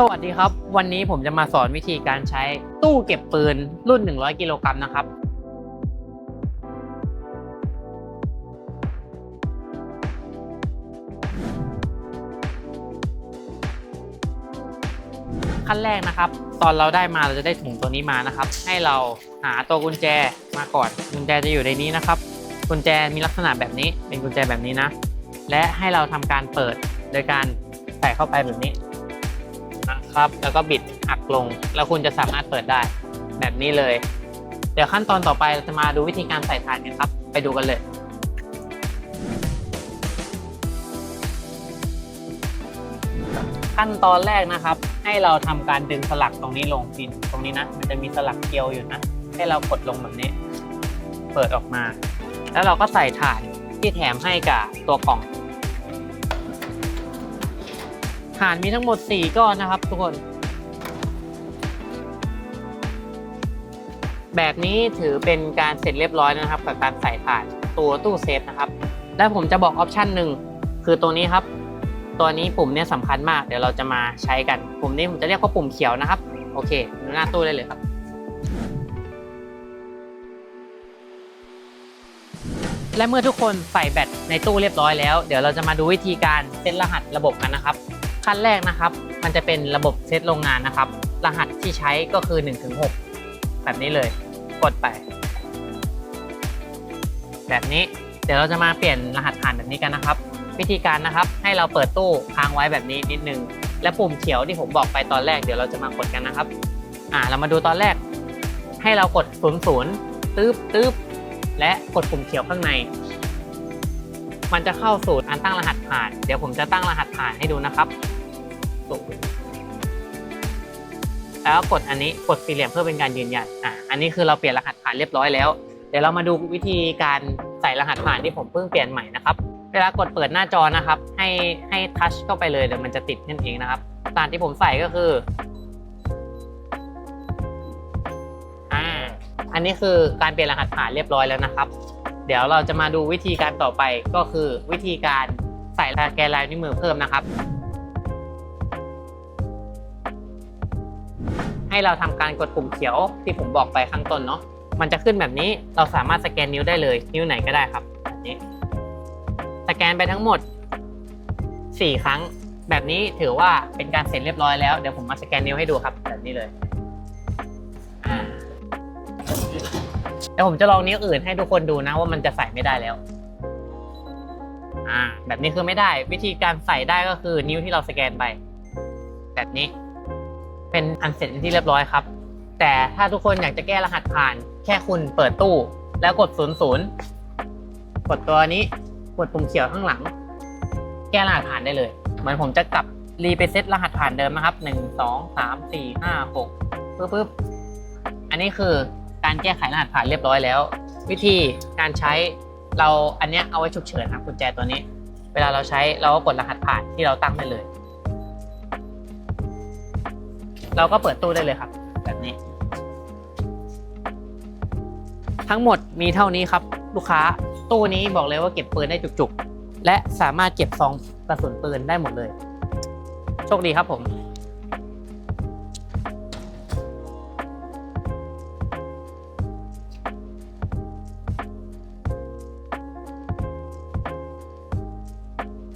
สวัสดีครับ วันนี้ผมจะมาสอนวิธีการใช้ตู้เก็บปืนรุ่น 100 กิโลกรัมนะครับ ขั้นแรกนะครับ ตอนเราได้มาเราจะได้ถุงตัวนี้มานะครับ ให้เราหาตัวกุญแจมาก่อน กุญแจจะอยู่ในนี้นะครับ กุญแจมีลักษณะแบบนี้ เป็นกุญแจแบบนี้นะ และให้เราทำการเปิดโดยการใส่เข้าไปแบบนี้ ครับแล้วก็บิดหักลง แล้วคุณจะสามารถเปิดได้ แบบนี้เลย เดี๋ยวขั้นตอนต่อไปเราจะมาดูวิธีการใส่ถ่านกันครับ ไปดูกันเลยขั้นตอนแรกนะครับ ให้เราทำการดึงสลักตรงนี้ลงปินตรงนี้นะ มันจะมีสลักเกลียวอยู่นะ ให้เรากดลงแบบนี้ เปิดออกมา แล้วเราก็ใส่ถ่านที่แถมให้กับตัวกล่อง ถ่านมีทั้งหมด 4 ก้อนนะครับ ทุกคน แบบนี้ถือเป็นการเสร็จเรียบร้อยนะครับ กับการใส่ถ่านตัวตู้เซฟนะครับ แล้วผมจะบอกออปชันหนึ่งคือตัวนี้ครับ ตัวนี้ปุ่มเนี้ยสำคัญมาก เดี๋ยวเราจะมาใช้กัน ปุ่มนี้ผมจะเรียกว่าปุ่มเขียวนะครับ โอเคดูหน้าตู้ได้เลยครับและเมื่อทุกคนใส่แบตในตู้เรียบร้อยแล้ว เดี๋ยวเราจะมาดูวิธีการเซตรหัสระบบกันนะครับ ขั้นแรกนะครับ มันจะเป็นระบบเซตโรงงานนะครับ รหัสที่ใช้ก็คือ 1-6 แบบนี้เลย กดไป แบบนี้เดี๋ยวเราจะมาเปลี่ยนรหัสผ่านแบบนี้กันนะครับ วิธีการนะครับให้เราเปิดตู้ค้างไว้แบบนี้นิดนึง และปุ่มเขียวที่ผมบอกไปตอนแรกเดี๋ยวเราจะมากดกันนะครับ อ่าเรามาดูตอนแรก ให้เรากด00ตึ๊บตึ๊บและกดปุ่มเขียวข้างใน มันจะเข้าสู่การตั้งรหัสผ่าน เดี๋ยวผมจะตั้งรหัสผ่านให้ดูนะครับ แล้วกดอันนี้กดสี่เหลี่ยมเพื่อเป็นการยืนยัน อะ อันนี้คือเราเปลี่ยนรหัสผ่านเรียบร้อยแล้ว เดี๋ยวเรามาดูวิธีการใส่รหัสผ่านที่ผมเพิ่งเปลี่ยนใหม่นะครับ เวลากดเปิดหน้าจอนะครับ ให้ให้ทัชเข้าไปเลยเดี๋ยวมันจะติดนั่นเองนะครับรหัสที่ผมใส่ก็คืออ่าอันนี้คือการเปลี่ยนรหัสผ่านเรียบร้อยแล้วนะครับ เดี๋ยวเราจะมาดูวิธีการต่อไปก็คือวิธีการใส่สแกนลายนิ้วมือเพิ่มนะครับ ให้เราทำการกดปุ่มเขียวที่ผมบอกไปข้างต้นเนาะมันจะขึ้นแบบนี้เราสามารถสแกนนิ้วได้เลย นิ้วไหนก็ได้ครับแบบนี้สแกนไปทั้งหมด 4 ครั้ง แบบนี้ถือว่าเป็นการเสร็จเรียบร้อยแล้วเดี๋ยวผมมาสแกนนิ้วให้ดูครับแบบนี้เลย เดี๋ยวผมจะลองนิ้วอื่นให้ทุกคนดูนะว่ามันจะใส่ไม่ได้แล้ว อ่า แบบนี้คือไม่ได้ วิธีการใส่ได้ก็คือนิ้วที่เราสแกนไป แบบนี้ เป็นอันเสร็จเป็นที่เรียบร้อยครับ แต่ถ้าทุกคนอยากจะแก้รหัสผ่าน แค่คุณเปิดตู้แล้วกด00กดตัวนี้กดปุ่มเขียวข้างหลัง แก้รหัสผ่านได้เลย เหมือนผมจะกลับรีไปเซตรหัสผ่านเดิมนะครับหนึ่งสองสามสี่ห้าหกปึ๊บปึ๊บอันนี้คือ การแก้ไขรหัสผ่านเรียบร้อยแล้ว วิธีการใช้เราอันเนี้ยเอาไว้ฉุกเฉินครับกุญแจตัวนี้ เวลาเราใช้เราก็กดรหัสผ่านที่เราตั้งได้เลย เราก็เปิดตู้ได้เลยครับ แบบนี้ ทั้งหมดมีเท่านี้ครับ ลูกค้าตู้นี้บอกเลยว่าเก็บปืนได้จุกๆ และสามารถเก็บซองกระสุนปืนได้หมดเลย โชคดีครับผม